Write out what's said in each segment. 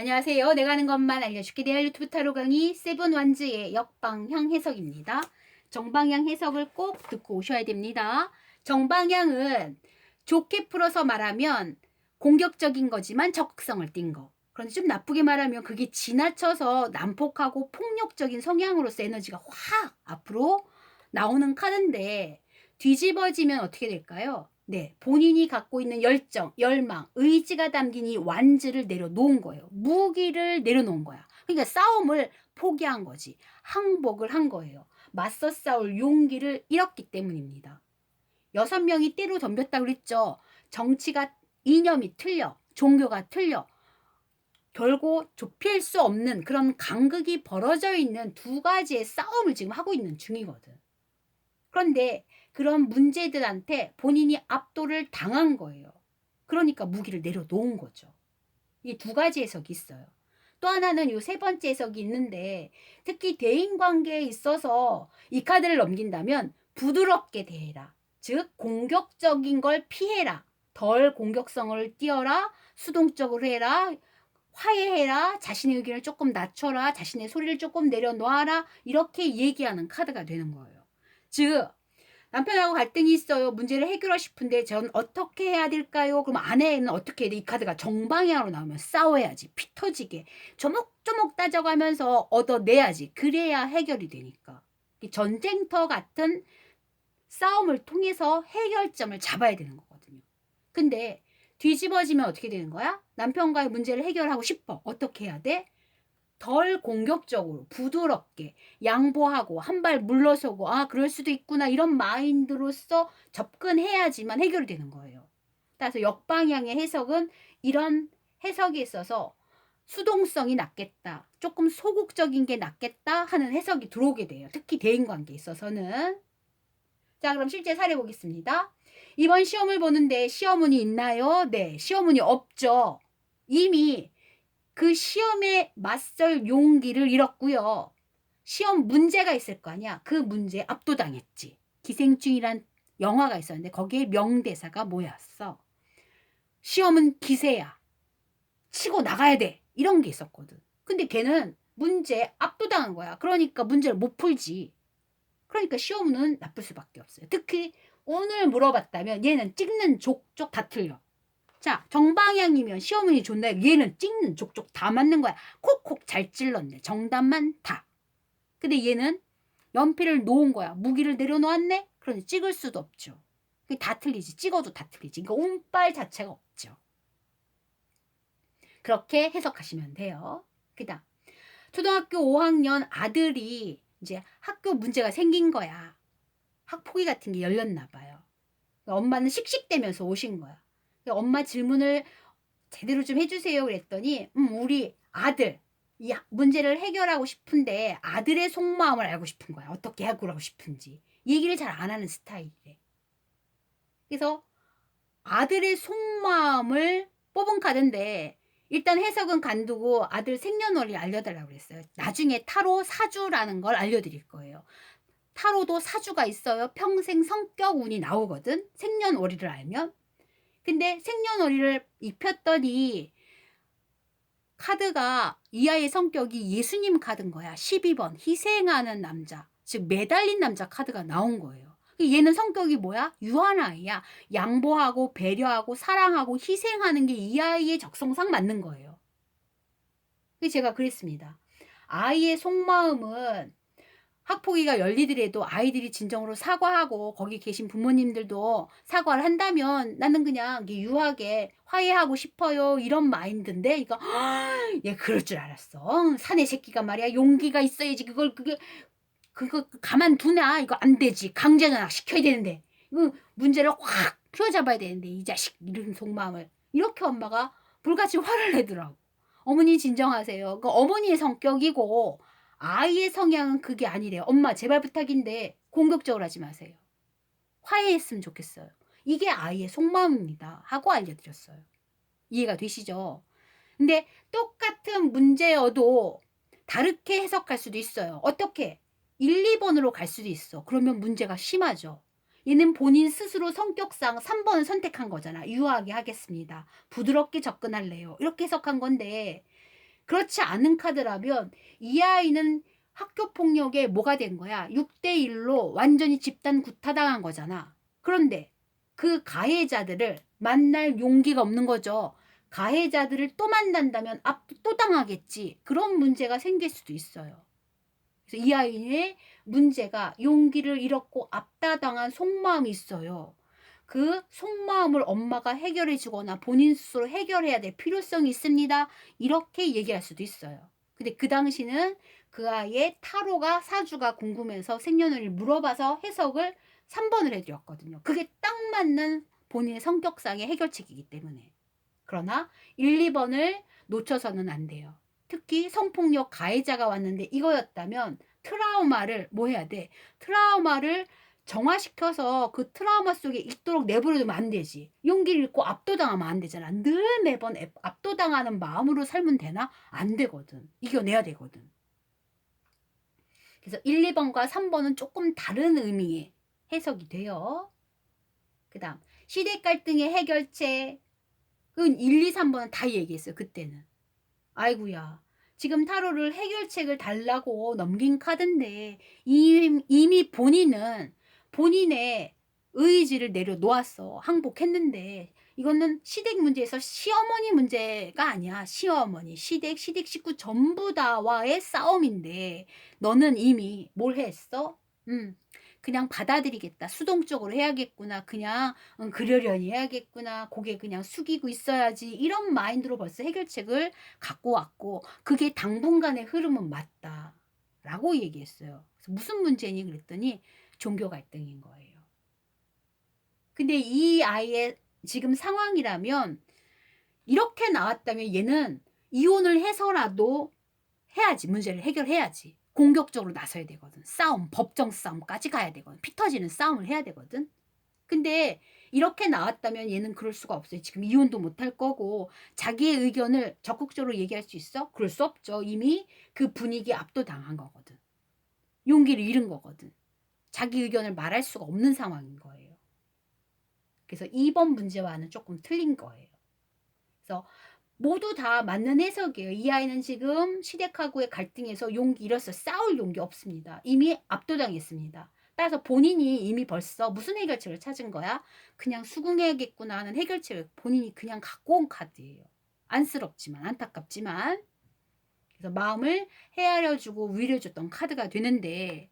안녕하세요. 내가 하는 것만 알려줄게. 내일 유튜브 타로 강의 세븐 완즈의 역방향 해석입니다. 정방향 해석을 꼭 듣고 오셔야 됩니다. 정방향은 좋게 풀어서 말하면 공격적인 거지만 적극성을 띈 거. 그런데 좀 나쁘게 말하면 그게 지나쳐서 난폭하고 폭력적인 성향으로서 에너지가 확 앞으로 나오는 카드인데 뒤집어지면 어떻게 될까요? 네, 본인이 갖고 있는 열정, 열망, 의지가 담긴 이 완즈를 내려놓은 거예요. 무기를 내려놓은 거야. 그러니까 싸움을 포기한 거지. 항복을 한 거예요. 맞서 싸울 용기를 잃었기 때문입니다. 여섯 명이 띠로 덤볐다고 그랬죠. 정치가 이념이 틀려. 종교가 틀려. 결국 좁힐 수 없는 그런 간극이 벌어져 있는 두 가지의 싸움을 지금 하고 있는 중이거든. 그런데 그런 문제들한테 본인이 압도를 당한 거예요. 그러니까 무기를 내려놓은 거죠. 이 두 가지 해석이 있어요. 또 하나는 요 세 번째 해석이 있는데 특히 대인 관계에 있어서 이 카드를 넘긴다면 부드럽게 대해라. 즉 공격적인 걸 피해라. 덜 공격성을 띄어라. 수동적으로 해라. 화해해라. 자신의 의견을 조금 낮춰라. 자신의 소리를 조금 내려놓아라. 이렇게 얘기하는 카드가 되는 거예요. 즉 남편하고 갈등이 있어요. 문제를 해결하고 싶은데 전 어떻게 해야 될까요? 그럼 아내는 어떻게 해야 돼? 이 카드가 정방향으로 나오면 싸워야지. 피 터지게. 조목조목 따져가면서 얻어내야지. 그래야 해결이 되니까. 이 전쟁터 같은 싸움을 통해서 해결점을 잡아야 되는 거거든요. 근데 뒤집어지면 어떻게 되는 거야? 남편과의 문제를 해결하고 싶어. 어떻게 해야 돼? 덜 공격적으로 부드럽게 양보하고 한 발 물러서고 아 그럴 수도 있구나 이런 마인드로서 접근해야지만 해결이 되는 거예요. 따라서 역방향의 해석은 이런 해석에 있어서 수동성이 낫겠다. 조금 소극적인 게 낫겠다 하는 해석이 들어오게 돼요. 특히 대인관계에 있어서는. 자 그럼 실제 사례 보겠습니다. 이번 시험을 보는데 시험운이 있나요? 네 시험운이 없죠. 이미 그 시험에 맞설 용기를 잃었고요. 시험 문제가 있을 거 아니야. 그 문제에 압도당했지. 기생충이란 영화가 있었는데 거기에 명대사가 뭐였어? 시험은 기세야. 치고 나가야 돼. 이런 게 있었거든. 근데 걔는 문제에 압도당한 거야. 그러니까 문제를 못 풀지. 그러니까 시험은 나쁠 수밖에 없어요. 특히 오늘 물어봤다면 얘는 찍는 족족 다 틀려. 자, 정방향이면 시어머니 좋나? 얘는 찍는 족족 다 맞는 거야. 콕콕 잘 찔렀네. 정답만 다. 근데 얘는 연필을 놓은 거야. 무기를 내려놓았네? 그러니 찍을 수도 없죠. 다 틀리지. 찍어도 다 틀리지. 그러니까 운빨 자체가 없죠. 그렇게 해석하시면 돼요. 그 다음. 초등학교 5학년 아들이 이제 학교 문제가 생긴 거야. 학폭위 같은 게 열렸나 봐요. 그러니까 엄마는 씩씩대면서 오신 거야. 엄마 질문을 제대로 좀 해주세요. 그랬더니, 음, 우리 아들, 이 문제를 해결하고 싶은데 아들의 속마음을 알고 싶은 거야. 어떻게 해결하고 싶은지. 얘기를 잘 안 하는 스타일이래. 그래서 아들의 속마음을 뽑은 카드인데 일단 해석은 간두고 아들 생년월일 알려달라고 그랬어요. 나중에 타로 사주라는 걸 알려드릴 거예요. 타로도 사주가 있어요. 평생 성격 운이 나오거든. 생년월일을 알면. 근데 생년월일을 입혔더니 카드가 이 아이의 성격이 예수님 카드인 거야. 12번 희생하는 남자. 즉 매달린 남자 카드가 나온 거예요. 얘는 성격이 뭐야? 유한 아이야. 양보하고 배려하고 사랑하고 희생하는 게 이 아이의 적성상 맞는 거예요. 제가 그랬습니다. 아이의 속마음은 학폭위가 열리더라도 아이들이 진정으로 사과하고 거기 계신 부모님들도 사과를 한다면 나는 그냥 유하게 화해하고 싶어요 이런 마인드인데 이거 얘 그럴 줄 알았어. 사내 새끼가 말이야. 용기가 있어야지. 그걸 그게 그거 가만두냐 이거 안 되지. 강제전학 시켜야 되는데. 이거 문제를 확 휘어잡아야 되는데 이 자식 이런 속마음을. 이렇게 엄마가 불같이 화를 내더라고. 어머니 진정하세요. 그러니까 어머니의 성격이고 아이의 성향은 그게 아니래요. 엄마 제발 부탁인데 공격적으로 하지 마세요. 화해했으면 좋겠어요. 이게 아이의 속마음입니다. 하고 알려드렸어요. 이해가 되시죠? 근데 똑같은 문제여도 다르게 해석할 수도 있어요. 어떻게? 1, 2번으로 갈 수도 있어. 그러면 문제가 심하죠. 얘는 본인 스스로 성격상 3번을 선택한 거잖아. 유하게 하겠습니다. 부드럽게 접근할래요. 이렇게 해석한 건데 그렇지 않은 카드라면 이 아이는 학교 폭력에 뭐가 된 거야? 6대 1로 완전히 집단 구타당한 거잖아. 그런데 그 가해자들을 만날 용기가 없는 거죠. 가해자들을 또 만난다면 앞또 당하겠지. 그런 문제가 생길 수도 있어요. 그래서 이 아이의 문제가 용기를 잃었고 압다당한 속마음이 있어요. 그 속마음을 엄마가 해결해 주거나 본인 스스로 해결해야 될 필요성이 있습니다. 이렇게 얘기할 수도 있어요. 근데 그 당시는 그 아이의 타로가 사주가 궁금해서 생년월일 물어봐서 해석을 3번을 해드렸거든요. 그게 딱 맞는 본인의 성격상의 해결책이기 때문에. 그러나 1, 2번을 놓쳐서는 안 돼요. 특히 성폭력 가해자가 왔는데 이거였다면 트라우마를 뭐 해야 돼? 트라우마를 정화시켜서 그 트라우마 속에 있도록 내버려두면 안 되지. 용기를 잃고 압도당하면 안 되잖아. 늘 매번 앱- 압도당하는 마음으로 살면 되나? 안 되거든. 이겨내야 되거든. 그래서 1, 2번과 3번은 조금 다른 의미의 해석이 돼요. 그 다음, 시대 갈등의 해결책은 1, 2, 3번은 다 얘기했어요. 그때는. 아이구야. 지금 타로를 해결책을 달라고 넘긴 카드인데 이미 본인은 본인의 의지를 내려놓았어. 항복했는데 이거는 시댁 문제에서 시어머니 문제가 아니야. 시어머니, 시댁, 시댁 식구 전부 다와의 싸움인데 너는 이미 뭘 했어? 음, 그냥 받아들이겠다. 수동적으로 해야겠구나. 그냥 응, 그러려니 해야겠구나. 고개 그냥 숙이고 있어야지. 이런 마인드로 벌써 해결책을 갖고 왔고 그게 당분간의 흐름은 맞다. 라고 얘기했어요. 무슨 문제니 그랬더니 종교 갈등인 거예요. 근데 이 아이의 지금 상황이라면 이렇게 나왔다면 얘는 이혼을 해서라도 해야지. 문제를 해결해야지. 공격적으로 나서야 되거든. 싸움, 법정 싸움까지 가야 되거든. 피 터지는 싸움을 해야 되거든. 근데 이렇게 나왔다면 얘는 그럴 수가 없어요. 지금 이혼도 못할 거고 자기의 의견을 적극적으로 얘기할 수 있어? 그럴 수 없죠. 이미 그 분위기에 압도당한 거거든. 용기를 잃은 거거든. 자기 의견을 말할 수가 없는 상황인 거예요. 그래서 2번 문제와는 조금 틀린 거예요. 그래서 모두 다 맞는 해석이에요. 이 아이는 지금 시댁하고의 갈등에서 용기 잃었어. 싸울 용기 없습니다. 이미 압도당했습니다. 따라서 본인이 이미 벌써 무슨 해결책을 찾은 거야? 그냥 수긍해야겠구나 하는 해결책을 본인이 그냥 갖고 온 카드예요. 안쓰럽지만 안타깝지만 그래서 마음을 헤아려주고 위로해줬던 카드가 되는데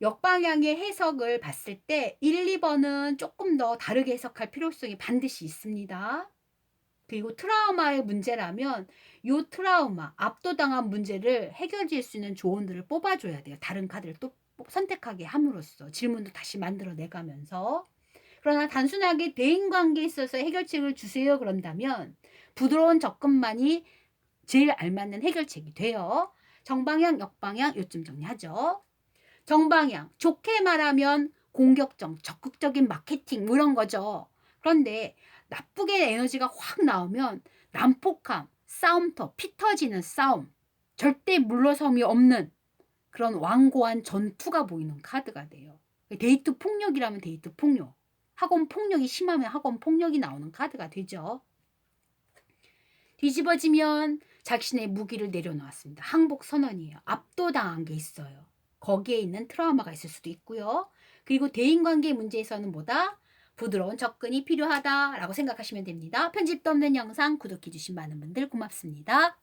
역방향의 해석을 봤을 때 1, 2번은 조금 더 다르게 해석할 필요성이 반드시 있습니다. 그리고 트라우마의 문제라면 요 트라우마, 압도당한 문제를 해결할 수 있는 조언들을 뽑아줘야 돼요. 다른 카드를 또 선택하게 함으로써 질문도 다시 만들어내가면서 그러나 단순하게 대인 관계에 있어서 해결책을 주세요 그런다면 부드러운 접근만이 제일 알맞는 해결책이 돼요. 정방향, 역방향 요쯤 정리하죠. 정방향, 좋게 말하면 공격적, 적극적인 마케팅 뭐 이런 거죠. 그런데 나쁘게 에너지가 확 나오면 난폭함, 싸움터, 피 터지는 싸움, 절대 물러섬이 없는 그런 완고한 전투가 보이는 카드가 돼요. 데이트 폭력이라면 데이트 폭력, 학원 폭력이 심하면 학원 폭력이 나오는 카드가 되죠. 뒤집어지면 자신의 무기를 내려놓았습니다. 항복 선언이에요. 압도당한 게 있어요. 거기에 있는 트라우마가 있을 수도 있고요. 그리고 대인관계 문제에서는 뭐다? 부드러운 접근이 필요하다라고 생각하시면 됩니다. 편집도 없는 영상 구독해주신 많은 분들 고맙습니다.